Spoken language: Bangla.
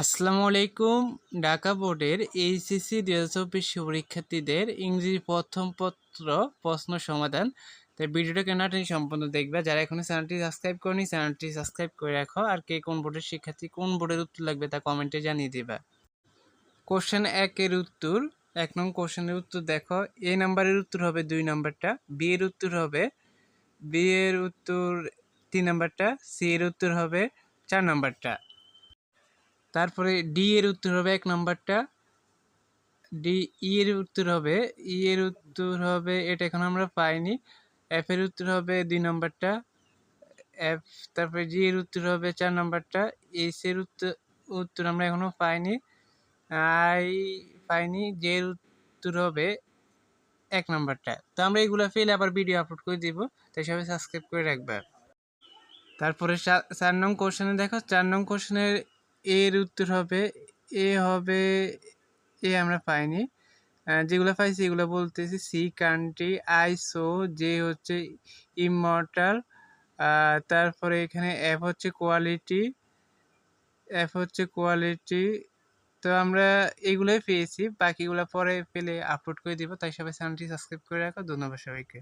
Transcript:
আসসালামু আলাইকুম। ঢাকা বোর্ডের এইচএসসি দুই হাজার চব্বিশ পরীক্ষার্থীদের ইংরেজি প্রথম পত্র প্রশ্ন সমাধান। তাই ভিডিওটা কেনাটি সম্পূর্ণ দেখবে? যারা এখনও চ্যানেলটি সাবস্ক্রাইব করেনি, চ্যানেলটি সাবস্ক্রাইব করে রাখো। আর কে কোন বোর্ডের শিক্ষার্থী, কোন বোর্ডের উত্তর লাগবে তা কমেন্টে জানিয়ে দিবা। কোশ্চেন একের উত্তর, এক নং কোশ্চেনের উত্তর দেখো। এ নাম্বারের উত্তর হবে দুই নাম্বারটা, বি এর উত্তর হবে, বি এর উত্তর তিন নাম্বারটা, সি এর উত্তর হবে চার নাম্বারটা। তারপরে ডি এর উত্তর হবে এক নাম্বারটা। ডি ই এর উত্তর হবে ই এর উত্তর হবে, এটা এখন আমরা পাইনি। এফ এর উত্তর হবে দুই নাম্বারটা। এফ তারপরে জি এর উত্তর হবে চার নাম্বারটা। এইচ এর উত্তর উত্তর আমরা এখনও পাইনি। আই, পাইনি। জে এর উত্তর হবে এক নাম্বারটা। তো আমরা এগুলো ফেলে আবার ভিডিও আপলোড করে দিব, তাই সবাই সাবস্ক্রাইব করে রাখবে। তারপরে চার নং কোশ্চেনে দেখো, চার নং কোশ্চেনের এর উত্তর হবে, এ হবে, এ আমরা পাইনি। যেগুলো পাইছি এগুলো বলতেছি সি কান্ট্রি আইসো যে হচ্ছে ইমর্টাল তারপরে এখানে এফ হচ্ছে কোয়ালিটি, এফ হচ্ছে কোয়ালিটি। তো আমরা এগুলোই পেয়েছি, বাকিগুলো পরে পেলে আপলোড করে দিব। তাই সবাই চ্যানেলটি সাবস্ক্রাইব করে রাখো। ধন্যবাদ সবাইকে।